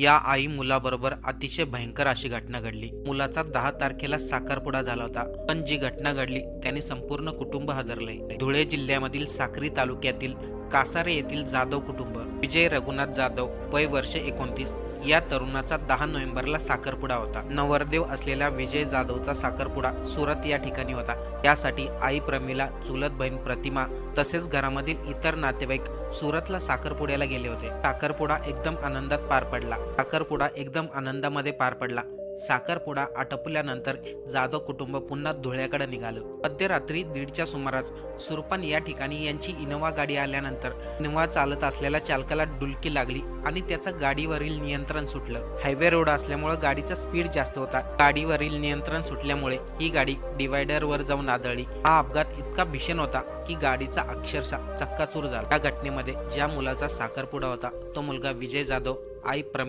या आई मुलाबरोबर अतिशय भयंकर अशी घटना घडली. मुलाचा दहा तारखेला साखरपुडा झाला होता. पण जी घटना घडली त्याने संपूर्ण कुटुंब हजरले. धुळे जिल्ह्यामधील साक्री तालुक्यातील कासारे येथील जाधव कुटुंब विजय रघुनाथ जाधव वय वर्ष एकोणतीस या तरुणाचा दहा नोव्हेंबरला साखरपुडा होता. नवरदेव असलेल्या विजय जाधवचा साखरपुडा सुरत या ठिकाणी होता. यासाठी आई प्रमिला चुलत बहीण प्रतिमा तसेच घरामधील इतर नातेवाईक सुरतला साखरपुड्याला गेले होते. साखरपुडा एकदम आनंदात पार पडला. साखरपुडा एकदम आनंदामध्ये पार पडला. साखरपुडा आटपल्यानंतर जाधव कुटुंब पुन्हा धुळ्याकडे निघालं. मध्यरात्री दीडच्या सुमारास सुरपान या ठिकाणी यांची इनोवा गाडी आल्यानंतर इनोवा चालत असलेल्या चालकाला डुलकी लागली आणि त्याचं गाडीवरील नियंत्रण सुटलं. हायवे रोड असल्यामुळे गाडीचा स्पीड जास्त होता. गाडीवरील नियंत्रण सुटल्यामुळे ही गाडी डिवायडरवर जाऊन आदळली. हा अपघात इतका भीषण होता की गाडीचा अक्षरशः चक्काचूर झाला. या घटनेमध्ये ज्या मुलाचा साखरपुडा होता तो मुलगा विजय जाधव आई प्रमी